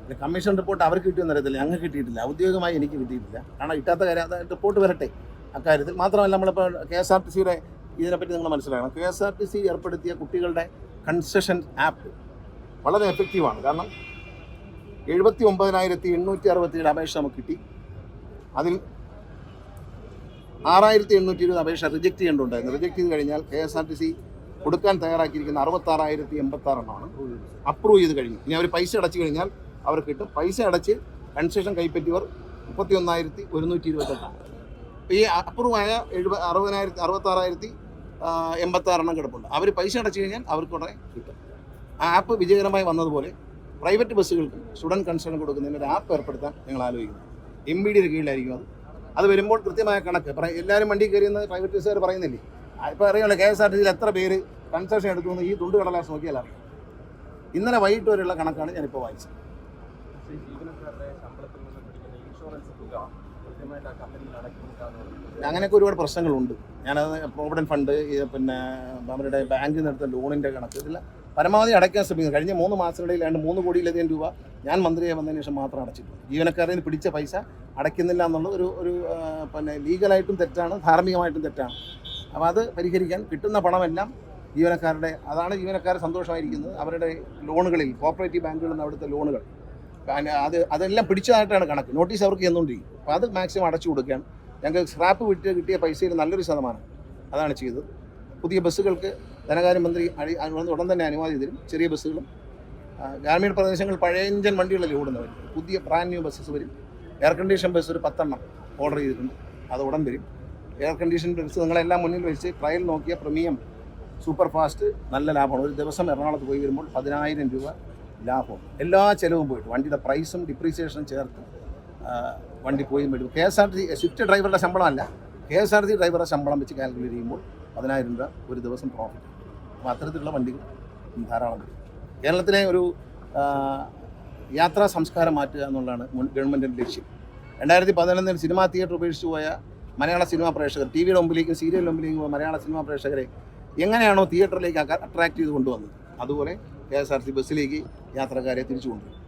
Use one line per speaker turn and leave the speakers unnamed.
പിന്നെ commission report അവർക്ക് കിട്ടിയെന്ന് അറിയത്തില്ല ഞങ്ങൾക്ക് കിട്ടിയിട്ടില്ല. ഔദ്യോഗികമായി എനിക്ക് കിട്ടിയിട്ടില്ല. കാരണം കിട്ടാത്ത കാര്യം അത് റിപ്പോർട്ട് വരട്ടെ അക്കാര്യത്തിൽ. മാത്രമല്ല നമ്മളിപ്പോൾ കെ എസ് ആർ ടി സിയുടെ ഇതിനെപ്പറ്റി നിങ്ങൾ മനസ്സിലാക്കണം. K S R T C ഏർപ്പെടുത്തിയ കുട്ടികളുടെ കൺസെഷൻ ആപ്പ് വളരെ എഫക്റ്റീവാണ് കാരണം എഴുപത്തി ഒമ്പതിനായിരത്തി എണ്ണൂറ്റി അറുപത്തിയേഴ് അപേക്ഷ നമുക്ക് കിട്ടി. അതിൽ ആറായിരത്തി എണ്ണൂറ്റി ഇരുപത് അപേക്ഷ റിജക്റ്റ് ചെയ്യേണ്ടതുണ്ടായിരുന്നു. റിജക്റ്റ് ചെയ്ത് കഴിഞ്ഞാൽ K S R T C കൊടുക്കാൻ തയ്യാറാക്കിയിരിക്കുന്ന അറുപത്താറായിരത്തി എൺപത്താറെണ്ണമാണ് അപ്രൂവ് ചെയ്ത് കഴിഞ്ഞു. ഇനി അവർ പൈസ അടച്ചു കഴിഞ്ഞാൽ അവർ കിട്ടും. പൈസ അടച്ച് കൺസെഷൻ കൈപ്പറ്റിയവർ മുപ്പത്തി ഒന്നായിരത്തി ഒരുന്നൂറ്റി ഇരുപത്തെട്ടാണ് ഈ അപ്രൂവ് ആയ എഴുപത് അറുപതിനായിരത്തി അറുപത്താറായിരത്തി എൺപത്താറെണ്ണം കിടപ്പുണ്ട്. അവർ പൈസ അടച്ചു കഴിഞ്ഞാൽ അവർക്ക് ഉടനെ കിട്ടും. ആ ആപ്പ് വിജയകരമായി വന്നതുപോലെ പ്രൈവറ്റ് ബസ്സുകൾക്ക് സ്റ്റുഡന്റ് കൺസേൺ കൊടുക്കുന്നതിന് ഒരു ആപ്പ് ഏർപ്പെടുത്താൻ ഞങ്ങൾ ആലോചിക്കുന്നു. എം ബി ഡിയുടെ കീഴിലായിരിക്കും അത്. അത് വരുമ്പോൾ കൃത്യമായ കണക്ക്. എല്ലാവരും വണ്ടി കയറിയെന്ന് പ്രൈവറ്റ് ബസ്സുകാർ പറയുന്നില്ലേ? ഇപ്പോൾ അറിയാമല്ലോ കെ എസ് ആർ ടി സിയിൽ എത്ര പേര് കൺസെഷൻ എടുത്തു എന്ന് ഈ തുണ്ട് കടലാസ് നോക്കിയാൽ അറിയാം. ഇന്നലെ വൈകിട്ട് വരെയുള്ള കണക്കാണ് ഞാനിപ്പോൾ വായിച്ചത്. അങ്ങനെയൊക്കെ ഒരുപാട് പ്രശ്നങ്ങളുണ്ട്. ഞാനത് പ്രോവിഡന്റ് ഫണ്ട് പിന്നെ അവരുടെ ബാങ്കിൽ നിന്ന് എടുത്ത ലോണിന്റെ കണക്ക് ഇതിൽ പരമാവധി അടയ്ക്കാൻ ശ്രമിക്കുന്നു. കഴിഞ്ഞ മൂന്ന് മാസത്തിനിടയിൽ രണ്ട് മൂന്ന് കോടിയിലധികം രൂപ ഞാൻ മന്ത്രിയെ വന്നതിന് ശേഷം മാത്രം അടച്ചിട്ടുണ്ട്. ജീവനക്കാരിൽ നിന്ന് പിടിച്ച പൈസ അടയ്ക്കുന്നില്ല എന്നുള്ളത് ഒരു ഒരു പിന്നെ ലീഗലായിട്ടും തെറ്റാണ് ധാർമ്മികമായിട്ടും തെറ്റാണ്. അപ്പോൾ അത് പരിഹരിക്കാൻ കിട്ടുന്ന പണമെല്ലാം ജീവനക്കാരുടെ അതാണ് ജീവനക്കാർ സന്തോഷമായിരിക്കുന്നത്. അവരുടെ ലോണുകളിൽ കോപ്പറേറ്റീവ് ബാങ്കുകളിൽ നിന്ന് അവിടുത്തെ ലോണുകൾ. അത് അതെല്ലാം പിടിച്ചതായിട്ടാണ് കണക്ക്. നോട്ടീസ് അവർക്ക് ചെന്നുകൊണ്ടിരിക്കും അപ്പോൾ അത് മാക്സിമം അടച്ചു കൊടുക്കുകയാണ്. ഞങ്ങൾക്ക് സ്ക്രാപ്പ് വിറ്റ് കിട്ടിയ പൈസയിൽ നല്ലൊരു ശതമാനം അതാണ് ചെയ്തത്. പുതിയ ബസ്സുകൾക്ക് ധനകാര്യമന്ത്രി അഴി അ- ഉടൻ തന്നെ അനുവാദി തരും ചെറിയ ബസ്സുകളും ഗ്രാമീണ പ്രദേശങ്ങൾ പഴയ വണ്ടികളിൽ ഓടുന്നവർ പുതിയ ബ്രാൻഡ് ന്യൂ ബസ്സസ് വരും. എയർ കണ്ടീഷൻ ബസ് ഒരു പത്തെണ്ണം ഓർഡർ ചെയ്തിട്ടുണ്ട്. അത് ഉടൻ വരും. എയർ കണ്ടീഷൻ ബസ് നിങ്ങളെല്ലാം മുന്നിൽ വെച്ച് ട്രയൽ നോക്കിയ പ്രീമിയം സൂപ്പർ ഫാസ്റ്റ് നല്ല ലാഭമാണ്. ഒരു ദിവസം എറണാകുളത്ത് പോയി വരുമ്പോൾ പതിനായിരം രൂപ ലാഭം. എല്ലാ ചിലവും പോയിട്ട് വണ്ടിയുടെ പ്രൈസും ഡിപ്രീസിയേഷനും ചേർത്ത് വണ്ടി പോയി വരും K S R T swift ഡ്രൈവറുടെ ശമ്പളമല്ല. കെ എസ് ആർ ടി ഡ്രൈവറുടെ ശമ്പളം വെച്ച് കാൽക്കുലേറ്റ് ചെയ്യുമ്പോൾ പതിനായിരം രൂപ ഒരു ദിവസം പ്രോഫിറ്റ് അപ്പോൾ അത്തരത്തിലുള്ള വണ്ടികൾ ധാരാളം വരും. കേരളത്തിലെ ഒരു യാത്രാ സംസ്കാരം മാറ്റുക എന്നുള്ളതാണ് മുൻ ഗവൺമെന്റിന്റെ ലക്ഷ്യം. രണ്ടായിരത്തി പതിനൊന്നിൽ സിനിമാ തിയേറ്റർ ഉപേക്ഷിച്ച് പോയ മലയാള സിനിമാ പ്രേക്ഷകർ ടി വിയുടെ മുമ്പിലേക്കും സീരിയൽ മുമ്പിലേക്കും മലയാള സിനിമാ പ്രേക്ഷകരെ എങ്ങനെയാണോ തിയേറ്ററിലേക്ക് അട്രാക്ട് ചെയ്ത് കൊണ്ടുവന്നത്? അതുപോലെ കെ എസ് ആർ സി ബസ്സിലേക്ക് യാത്രക്കാരെ തിരിച്ചു കൊണ്ടുവരും